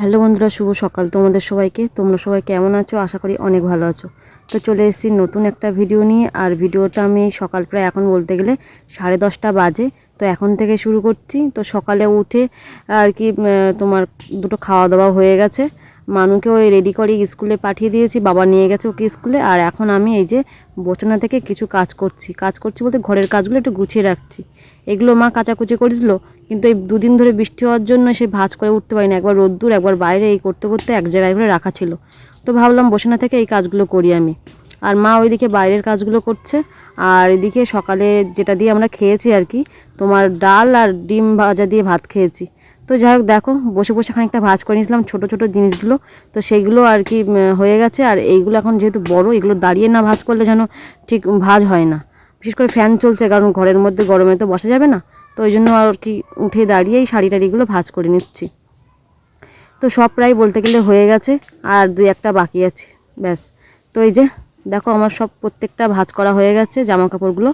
Hello বন্ধুরা, শুভ সকাল তোমাদের সবাইকে। তোমরা সবাই কেমন আছো? আশা করি অনেক ভালো আছো। তো চলে এসেছি নতুন একটা ভিডিও নিয়ে। আর ভিডিওটা আমি সকাল প্রায় এখন বলতে গেলে সাড়ে দশটা বাজে। তো এখন থেকে শুরু করছি। তো সকালে উঠে আর কি তোমার দুটো খাওয়া দাওয়া হয়ে গেছে। মানুকে ওই রেডি করে স্কুলে পাঠিয়ে দিয়েছি, বাবা নিয়ে গেছে ওকে স্কুলে, আর এখন আমি এই যে বচনা থেকে কিছু কাজ করছি। কাজ করছি বলতে ঘরের কাজগুলো একটু গুছিয়ে রাখছি। এগুলো মা কাচাকুচি করেছিল, কিন্তু এই দুদিন ধরে বৃষ্টি হওয়ার জন্য সে ভাঁজ করে উঠতে পারিনি। একবার রোদ্দুর, একবার বাইরে এই করতে করতে এক জায়গায় করে রাখা ছিল। তো ভাবলাম বসে না থেকে এই কাজগুলো করি আমি। আর মা ওইদিকে বাইরের কাজগুলো করছে, আর এদিকে সকালে যেটা দিয়ে আমরা খেয়েছি আর কি, তোমার ডাল আর ডিম ভাজা দিয়ে ভাত খেয়েছি। তো যাই হোক, দেখো, বসে বসে খানিকটা ভাজ করে নিয়েছিলাম ছোটো ছোটো জিনিসগুলো। তো সেইগুলো আর কি হয়ে গেছে। আর এইগুলো এখন যেহেতু বড়, এগুলো দাঁড়িয়ে না ভাজ করলে যেন ঠিক ভাজ হয় না। বিশেষ করে ফ্যান চলছে, কারণ ঘরের মধ্যে গরমে তো বসা যাবে না। তো ওই জন্য আর কি উঠে দাঁড়িয়েই শাড়ি টাড়িগুলো ভাজ করে নিচ্ছি। তো সব প্রায় বলতে গেলে হয়ে গেছে, আর দুই একটা বাকি আছে, ব্যাস। তো এই যে, দেখো আমার সব প্রত্যেকটা ভাঁজ করা হয়ে গেছে জামা কাপড়গুলো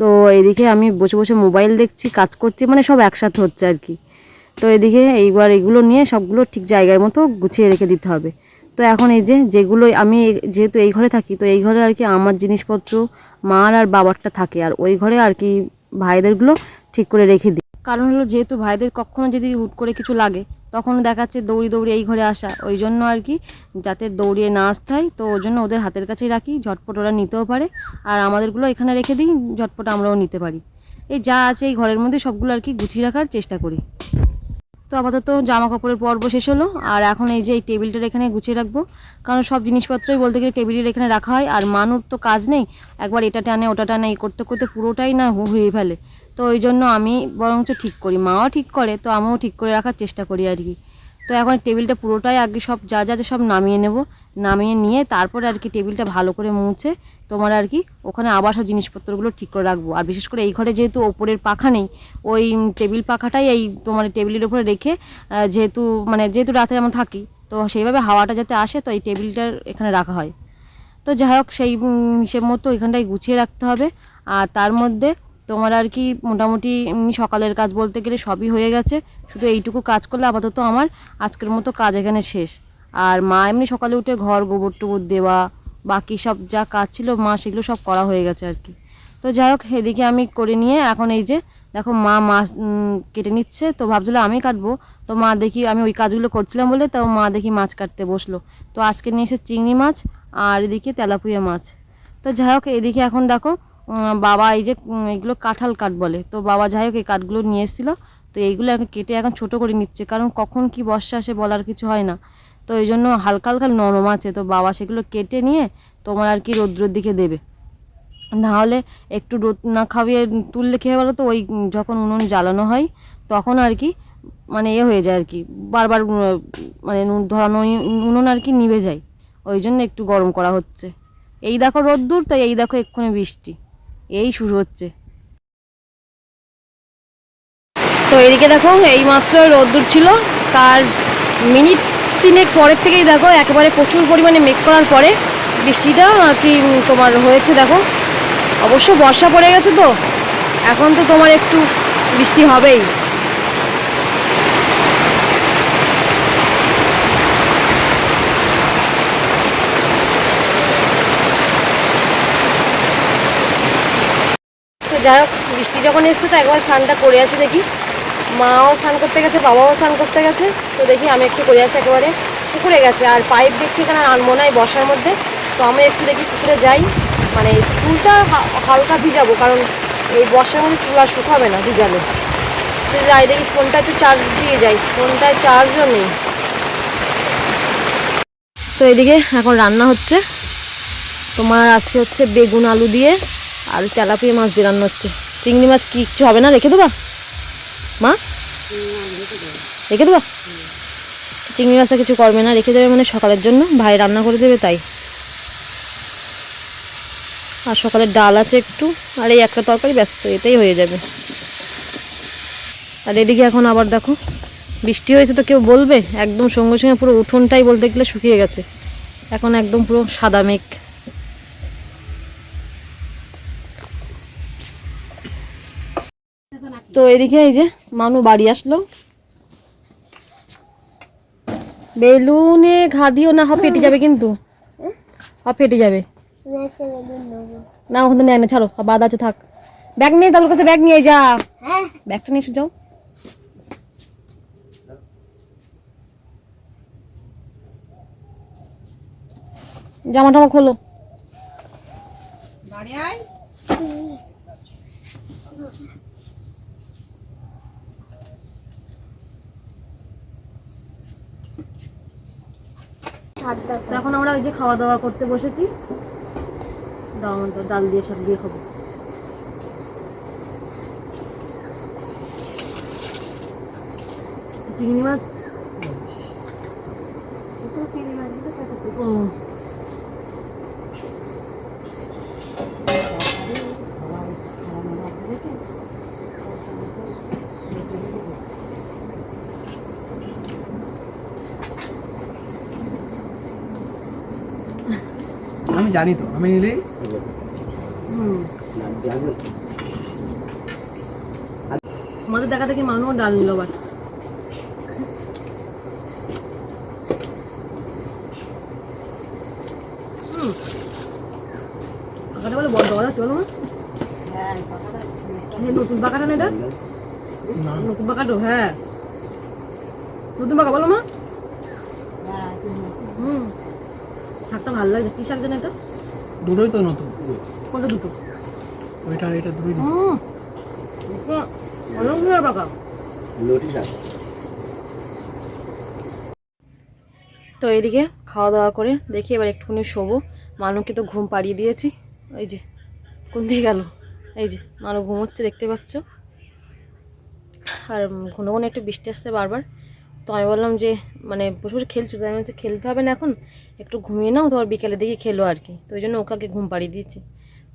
তো এদিকে আমি বসে বসে মোবাইল দেখছি, কাজ করছি মানে সব একসাথে হচ্ছে আর কি। তো এদিকে এইবার এগুলো নিয়ে সবগুলো ঠিক জায়গায় মতো গুছিয়ে রেখে দিতে হবে। তো এখন এই যে যেগুলো আমি যেহেতু এই ঘরে থাকি, তো এই ঘরে আর কি আমার জিনিসপত্র, মার আর বাবারটা থাকে। আর ওই ঘরে আর কি ভাইদেরগুলো ঠিক করে রেখে দিই। কারণ হলো যেহেতু ভাইদের কখনো যদি হুট করে কিছু লাগে, তখন দেখাচ্ছে দৌড়ি দৌড়ি এই ঘরে আসা। ওই জন্য আর কি যাতে দৌড়িয়ে না আসতে হয়, তো ওই জন্য ওদের হাতের কাছেই রাখি। ঝটপট ওরা নিতেও পারে। আর আমাদেরগুলো এখানে রেখে দিই, ঝটপট আমরাও নিতে পারি। এই যা আছে এই ঘরের মধ্যে সবগুলো আর কি গুছিয়ে রাখার চেষ্টা করি। তো আপাতত জামা কাপড়ের পর্ব শেষ হলো, আর এখন এই যে এই টেবিলটার এখানে গুছিয়ে রাখব। কারণ সব জিনিসপত্রই বলতে গেলে টেবিলের এখানে রাখা হয়, আর মানুর তো কাজ নেই। একবার এটা টানে, ওটা টানে, এই করতে করতে পুরোটাই না হয়ে ফেলে। তো ওই জন্য আমি বরঞ্চ ঠিক করি। মাও ঠিক করে, তো আমিও ঠিক করে রাখার চেষ্টা করি আর কি। তো এখন টেবিলটা পুরোটাই আগে সব যা যা সব নামিয়ে নেব। নামিয়ে নিয়ে তারপরে আর কি টেবিলটা ভালো করে মুছে তোমার আর কি ওখানে আবার সব জিনিসপত্রগুলো ঠিক করে রাখব। আর বিশেষ করে এই ঘরে যেহেতু ওপরের পাখা নেই, ওই টেবিল পাখাটাই এই তোমার টেবিলের উপরে রেখে যেহেতু মানে যেহেতু রাতে যেমন থাকি, তো সেইভাবে হাওয়াটা যাতে আসে তো এই টেবিলটার এখানে রাখা হয়। তো যাই হোক সেই হিসেব মতো এখানটায় গুছিয়ে রাখতে হবে। আর তার মধ্যে তোমার আর কি মোটামুটি সকালের কাজ বলতে গেলে সবই হয়ে গেছে। শুধু এইটুকু কাজ করলে আপাতত আমার আজকের মতো কাজ এখানে শেষ। আর মা এমনি সকালে উঠে ঘর, গোবর টোবর দেওয়া, বাকি সব যা কাজ ছিল মা সেগুলো সব করা হয়ে গেছে আর কি। তো যাই হোক, এদিকে আমি করে নিয়ে এখন এই যে দেখো মা মাছ কেটে নিচ্ছে। তো ভাবছিলাম আমি কাটবো। তো মা দেখি আমি ওই কাজগুলো করছিলাম বলে তো মা দেখি মাছ কাটতে বসল। তো আজকে নিয়ে এসে চিংড়ি মাছ আর এদিকে তেলাপুয়া মাছ। তো যাই হোক, এদিকে এখন দেখো বাবা এই যে এগুলো কাঁঠাল কাঠ বলে। তো বাবা যাই হোক এই কাঠগুলো নিয়ে এসেছিল। তো এইগুলো এখন কেটে এখন ছোট করে নিচ্ছে। কারণ কখন কি বর্ষা আসে বলার কিছু হয় না। তো এই জন্য হালকা হালকা নরম আছে। তো বাবা সেগুলো কেটে নিয়ে তোমার আর কি রৌদ্রের দিকে দেবে। না হলে একটু রোদ না খাওয়িয়ে তুললে খেয়ে বলো তো? ওই যখন উনুন জ্বালানো হয়, তখন আর কি মানে এ হয়ে যায় আর কি। বারবার মানে ধরানো উনুন আর কি নিভে যায়। ওই জন্য একটু গরম করা হচ্ছে। এই দেখো রোদ্দুর তাই এই দেখো এক্ষুনি বৃষ্টি। এই শুরু হচ্ছে। তো এদিকে দেখো এই মাত্র রোদ্দুর ছিল। তার মিনিট তিনেক পরের থেকেই দেখো, একেবারে প্রচুর পরিমাণে মেঘ করার পরে বৃষ্টিটা আর কি তোমার হয়েছে দেখো। অবশ্য বর্ষা পড়ে গেছে তো, এখন তো তোমার একটু বৃষ্টি হবেই। যাই হোক, বৃষ্টি যখন এসছে তো একবার স্নানটা করে আসি দেখি। মাও স্নান করতে গেছে, বাবাও স্নান করতে গেছে, তো দেখি আমি একটু করে আসি একেবারে। পুকুরে গেছে, আর পাইপ দেখছি এখানে আনব না এই বর্ষার মধ্যে। তো আমি একটু দেখি পুকুরে যাই মানে চুলটা হালকা ভিজাবো, কারণ এই বর্ষার মধ্যে চুল আর শুকাবে না, ভিজালে। তো যাই দেখি ফোনটা একটু চার্জ দিয়ে যাই ফোনটায় চার্জও নেই। তো এদিকে এখন রান্না হচ্ছে। তোমার আজকে হচ্ছে বেগুন আলু দিয়ে আর তেলাপিয়া মাছ দিয়ে রান্না হচ্ছে। চিংড়ি মাছ কি কিছু হবে না, রেখে দেবা? মা? রেখে দেবা? চিংড়ি মাছটা কিছু করবে না, রেখে দেবে মানে সকালের জন্য, ভাই রান্না করে দেবে তাই। আর সকালের ডাল আছে একটু, আর এই একটা তরকারি ব্যস্ত এতেই হয়ে যাবে। আর এদিকে এখন আবার দেখো, বৃষ্টি হয়েছে তো কেউ বলবে, একদম সঙ্গে সঙ্গে পুরো উঠোনটাই বলতে গেলে শুকিয়ে গেছে। এখন একদম পুরো সাদা মেঘ। তো এদিকে এই যে মানু বাড়ি আসলো। বেলুনে ঘা দিও না হা ফেটে যাবে কিন্তু। হা ফেটে যাবে। না ওখান থেকে নেয় না ছাড়ো বাদ আছে থাক। ব্যাগ নিয়ে দাদুর কাছে ব্যাগ নিয়ে যা। হ্যাঁ। ব্যাগটা নিয়ে এসে যাও। জামা টামা খোলো। ভাত দাও তো এখন আমরা ওই যে খাওয়া দাওয়া করতে বসেছি। দাও তো ডাল দিয়ে সব দিয়ে খাব। চিংড়ি মাছ? ও। আমি জানি তো আমি নিলেই। আমাদের দেখা দেখি মানুষ ডাল নিল পাকাটা বলে বড়? হ্যাঁ, নতুন পাকাটা না এটা? না। নতুন পাকাটো হ্যাঁ। নতুন পাকা বলো মা। শাকটা ভালো লাগছে কি শাক জানো এটা? দুটোই তো নতুন। কোনটা দুটো? ওইটা আর এটা দুটোই তো এইদিকে খাওয়া দাওয়া করে দেখি এবার একটুখানি শোবো। মানুকে তো ঘুম পাড়িয়ে দিয়েছি। এই যে কোন দিকে গেল? এই যে মানু ঘুমোচ্ছে দেখতে পাচ্ছ। আর ঘন ঘন একটু বৃষ্টি আসছে বারবার। তো আমি বললাম যে মানে বসে বসে খেলছো, তো আমি হচ্ছে খেলতে হবে না এখন, একটু ঘুমিয়ে নাও, তোমার বিকেলে দিকে খেলো আর কি। তো ওই জন্য ওকে ঘুম পাড়িয়ে দিয়েছি।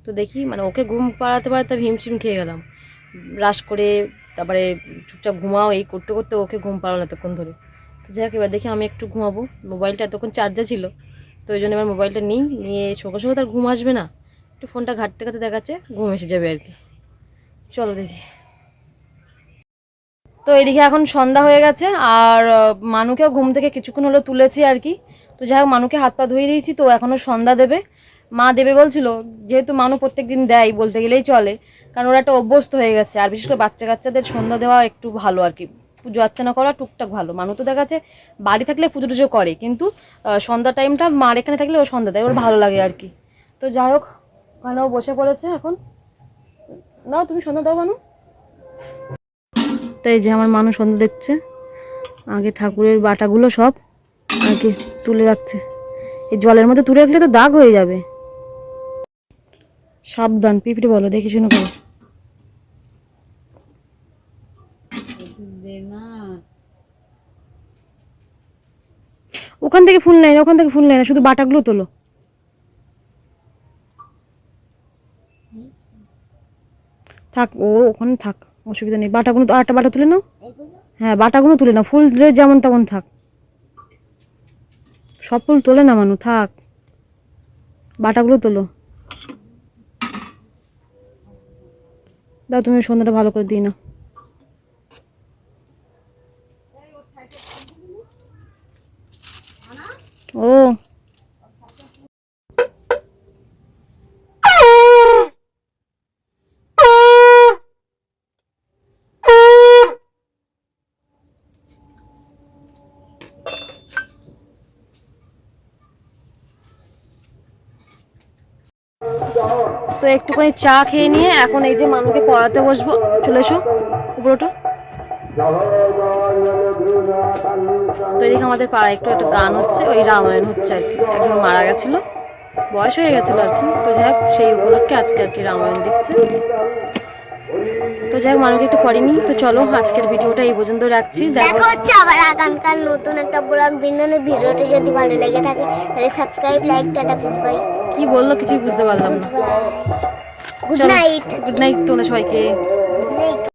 তো দেখি মানে ওকে ঘুম পাড়াতে পাড়াতে হিমশিম খেয়ে গেলাম। রাশ করে, তারপরে চুপচাপ ঘুমাও, এই করতে করতে ওকে ঘুম পাড়ালো এতক্ষণ ধরে। তো যাই হোক, এবার দেখি আমি একটু ঘুমাবো। মোবাইলটা এতক্ষণ চার্জে ছিল, তো ওই জন্য এবার মোবাইলটা নিই, নিয়ে সঙ্গে সঙ্গে তার ঘুম আসবে না। একটু ফোনটা ঘাটতে ঘাটতে দেখাচ্ছে, ঘুম এসে যাবে আর কি। চলো দেখি। তো এদিকে এখন সন্ধ্যা হয়ে গেছে, আর মানুকেও ঘুম থেকে কিছুক্ষণ হলো তুলেছি আর কি। তো যাই হোক, মানুকে হাত পা ধুয়ে দিয়েছি, তো এখনও সন্ধ্যা দেবে। মা দেবে বলছিল, যেহেতু মানু প্রত্যেক দিন দেয়, বলতে গেলেই চলে, কারণ ওরা একটা অভ্যস্ত হয়ে গেছে। আর বিশেষ করে বাচ্চা কাচ্চাদের সন্ধ্যা দেওয়া একটু ভালো আর কি। পুজো অর্চনা করা টুকটাক ভালো। মানু তো দেখা যাচ্ছে বাড়ি থাকলে পুজো টুজো করে, কিন্তু সন্ধ্যা টাইমটা মার এখানে থাকলে ও সন্ধ্যা দেয়, ওর ভালো লাগে আর কি। তো যাই হোক ওখানে ও বসে পড়েছে এখন। দাও তুমি সন্ধ্যা দাও, মানু। তাই যে আমার মানুষ সন্ধ্যা দেখছে, আগে ঠাকুরের বাটাগুলো সব আগে তুলে রাখছে। এই জলের মধ্যে তুলে রাখলে তো দাগ হয়ে যাবে। সাবধান, পিঁপড়ে বলো, দেখে শুনে করো ওখান থেকে ফুল নেয় না, ওখান থেকে ফুল নেয় না, শুধু বাটাগুলো তোলো। থাক, ও ওখানে থাক। অসুবিধা নেই। বাটাগুলো আটটা বাটা তুলে নাও। হ্যাঁ বাটাগুলো তুলে না ফুল যেমন তেমন থাক। সব ফুল তোলে না মানু, থাক। বাটাগুলো তোলো। দাও, তুমি সন্ধ্যাটা ভালো করে দিই না ও তো একটুখানি চা খেয়ে নিয়ে এখন এই যে মানুকে পড়াতে বসবো। চলে এসো উপরোটা। তো এদিকে আমাদের পাড়ায় একটু একটা গান হচ্ছে ওই রামায়ণ হচ্ছে আর কি। একজন মারা গেছিল বয়স হয়ে গেছিল আর কি। তো যাই হোক সেই উপলক্ষে আজকে আর কি রামায়ণ দিচ্ছে তো যাই হোক মানুকে একটু পড়িনি তো চলো আজকের ভিডিওটা এই পর্যন্ত রাখছি। দেখো হচ্ছে। আবার আগামীকাল নতুন একটা ব্লগ। বিনোদনের ভিডিওটি যদি ভালো লেগে থাকে তাহলে subscribe like tata good bye কি বলল কিছুই বুঝতে পারলাম না। গুড নাইট গুড নাইট তোমাদের সবাইকে।